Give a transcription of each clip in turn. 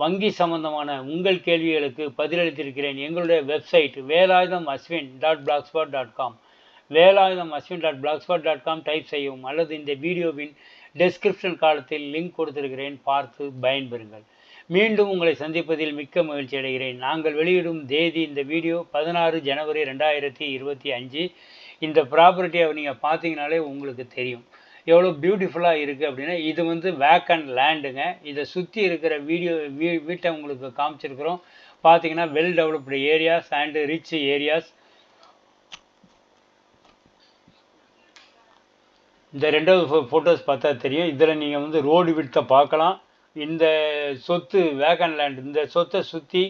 வங்கி சம்பந்தமான உங்கள் கேள்விகளுக்கு பதிலளித்திருக்கிறேன். எங்களுடைய website Velayudham Ashwin dot blogspot dot com Velayudham Ashwin dot blogspot dot com type செய்யவும் அல்லது இந்த வீடியோவின் டெஸ்கிரிப்ஷன் காலத்தில் லிங்க் கொடுத்திருக்கிறேன். பார்த்து பயன்பெறுங்கள். மீண்டும் உங்களை சந்திப்பதில் மிக்க மகிழ்ச்சி அடைகிறேன். நாங்கள் வெளியிடும் தேதி இந்த வீடியோ பதினாறு ஜனவரி ரெண்டாயிரத்தி இருபத்தி அஞ்சு. இந்த ப்ராப்பர்ட்டியை நீங்கள் பார்த்தீங்கனாலே உங்களுக்கு தெரியும். எவ்வளோ பியூட்டிஃபுல்லாக இருக்குது அப்படின்னா இது வந்து வேக் அண்ட் லேண்டுங்க இதை சுற்றி இருக்கிற வீடியோ வீ வீட்டை உங்களுக்கு காமிச்சிருக்கிறோம். பார்த்தீங்கன்னா well developed areas and rich areas இந்த ரெண்டாவது ஃபோட்டோஸ் பார்த்தா தெரியும். இதில் நீங்கள் வந்து ரோடு விட்டை பார்க்கலாம். இந்த சொத்து வேகன் லேண்ட் இந்த சொத்தை சுற்றி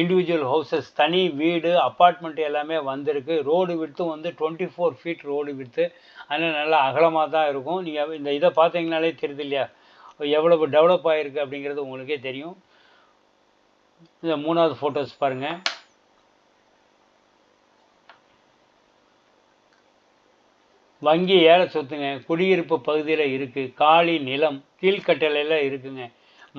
இண்டிவிஜுவல் ஹவுசஸ் தனி வீடு அப்பார்ட்மெண்ட் எல்லாமே வந்திருக்கு. ரோடு விட்த்தும் வந்து டுவெண்ட்டி ஃபோர் ஃபீட் ரோடு விடுத்து அதனால் நல்லா அகலமாக தான் இருக்கும். நீங்கள் இந்த இதை பார்த்தீங்கனாலே தெரியுது இல்லையா? எவ்வளவு டெவலப் ஆகிருக்கு அப்படிங்கிறது உங்களுக்கே தெரியும். இந்த மூணாவது ஃபோட்டோஸ் பாருங்கள் வங்கி ஏழை சொத்துங்க. குடியிருப்பு பகுதியில் இருக்குது காலி நிலம் கீழ்கட்டளையில் இருக்குங்க.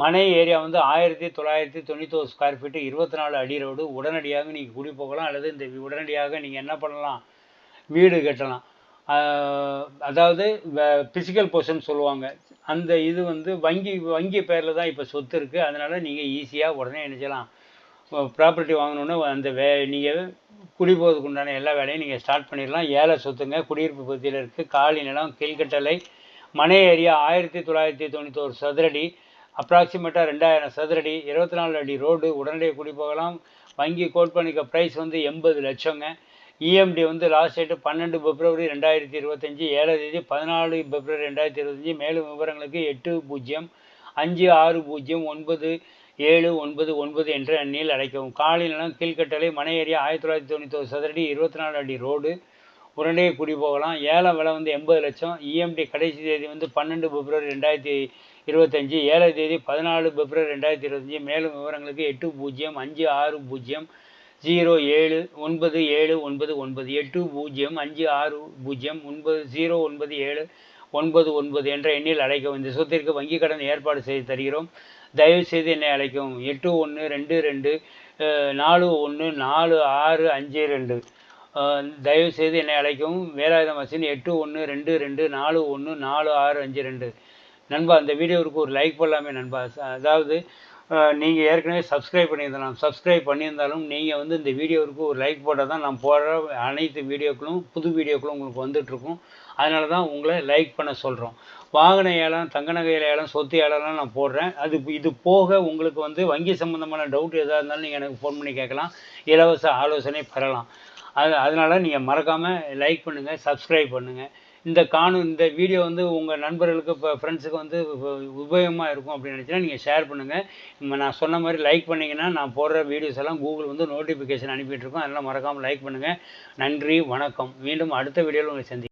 மனை ஏரியா வந்து ஆயிரத்தி தொள்ளாயிரத்தி தொண்ணூத்தோரு ஸ்கொயர் ஃபீட்டு இருபத்தி நாலு அடி ரோடு உடனடியாக நீங்கள் குடி போகலாம். அல்லது இந்த உடனடியாக நீங்கள் என்ன பண்ணலாம்? வீடு கட்டலாம். அதாவது ஃபிசிக்கல் பொர்ஷன் சொல்லுவாங்க. அந்த இது வந்து வங்கி வங்கி பேரில் தான் இப்போ சொத்து இருக்குது அதனால் நீங்கள் ஈஸியாக உடனே நினைச்சலாம் ப்ராப்பர்ட்டி வாங்கணுன்னு அந்த வே நீங்கள் குடி போகிறதுக்கு உண்டான எல்லா வேலையும் நீங்கள் ஸ்டார்ட் பண்ணிடலாம். ஏழை சொத்துங்க குடியிருப்பு பகுதியில் இருக்குது காலி நிலம் கீழ்கட்டளை மனை ஏரியா ஆயிரத்தி தொள்ளாயிரத்தி தொண்ணூத்தோரு சதுரடி. அப்ராக்சிமேட்டாக ரெண்டாயிரம் சதுரடி இருபத்தி நாலு அடி ரோடு உடனடியாக குடி போகலாம். வங்கி கோட் பண்ணிக்க ப்ரைஸ் வந்து எண்பது லட்சங்க. இஎம்டி வந்து லாஸ்ட் டேட்டு பன்னெண்டு பிப்ரவரி ரெண்டாயிரத்தி இருபத்தஞ்சி ஏழாம் தேதி பதினாலு பிப்ரவரி ரெண்டாயிரத்தி இருபத்தஞ்சி. மேலும் விவரங்களுக்கு எட்டு பூஜ்ஜியம் அஞ்சு ஆறு பூஜ்ஜியம் ஒன்பது ஏழு ஒன்பது ஒன்பது என்ற எண்ணில் அழைக்கவும். காலை நிலம் கீழ்கட்டளை மனை ஏரியா ஆயிரத்தி தொள்ளாயிரத்தி தொண்ணூத்தொரு சதுரடி இருபத்தி நாலு அடி ரோடு உடனே குடி போகலாம். ஏழாம் விலை வந்து எண்பது லட்சம். இஎம்டி கடைசி தேதி வந்து பன்னெண்டு பிப்ரவரி ரெண்டாயிரத்தி இருபத்தஞ்சி. ஏழாம் தேதி பதினாலு பிப்ரவரி ரெண்டாயிரத்தி இருபத்தஞ்சி. மேலும் விவரங்களுக்கு எட்டு பூஜ்ஜியம் அஞ்சு ஆறு பூஜ்ஜியம் ஜீரோ ஏழு ஒன்பது ஏழு ஒன்பது ஒன்பது. எட்டு பூஜ்ஜியம் அஞ்சு ஆறு பூஜ்ஜியம் ஒன்பது ஜீரோ ஒன்பது ஏழு ஒன்பது ஒன்பது என்ற எண்ணில் அழைக்கவும். இந்த சொத்திற்கு வங்கிக் கடன் ஏற்பாடு செய்து தருகிறோம். தயவுசெய்து என்னை அழைக்கவும். எட்டு ஒன்று ரெண்டு ரெண்டு நாலு ஒன்று நாலு ஆறு அஞ்சு ரெண்டு. தயவுசெய்து என்னை அழைக்கவும். வேலாயுதம் வசன் எட்டு ஒன்று ரெண்டு ரெண்டு நாலு ஒன்று நாலு ஆறு அஞ்சு ரெண்டு. நண்பா அந்த வீடியோவுக்கு ஒரு லைக் பண்ணலாமே நண்பா. அதாவது நீங்கள் ஏற்கனவே சப்ஸ்கிரைப் பண்ணியிருந்தலாம். சப்ஸ்கிரைப் பண்ணியிருந்தாலும் நீங்கள் வந்து இந்த வீடியோவுக்கு ஒரு லைக் போட்டால் தான் நான் போடுற அனைத்து வீடியோக்களும் புது வீடியோக்களும் உங்களுக்கு வந்துட்ருக்கும் அதனால தான் உங்களை லைக் பண்ண சொல்கிறோம் வாகன ஏலம் தங்க நகை ஏலம் சொத்து ஏலம்லாம் நான் போடுறேன். அது இது போக உங்களுக்கு வந்து வங்கி சம்மந்தமான டவுட் எதாக இருந்தாலும் நீங்கள் எனக்கு ஃபோன் பண்ணி கேட்கலாம். இலவச ஆலோசனை பெறலாம். அது அதனால் நீங்கள் மறக்காமல் லைக் பண்ணுங்கள் சப்ஸ்கிரைப் பண்ணுங்கள் இந்த காணும் இந்த வீடியோ வந்து உங்கள் நண்பர்களுக்கு இப்போ ஃப்ரெண்ட்ஸுக்கு வந்து உபயோகமாக இருக்கும் அப்படின்னு நினச்சினா நீங்கள் ஷேர் பண்ணுங்கள் நான் சொன்ன மாதிரி லைக் பண்ணிங்கன்னா நான் போடுற வீடியோஸ் எல்லாம் கூகுள் வந்து நோட்டிஃபிகேஷன் அனுப்பிட்டுருக்கோம் அதெல்லாம் மறக்காமல் லைக் பண்ணுங்கள் நன்றி வணக்கம். மீண்டும் அடுத்த வீடியோவில் உங்களை சந்தி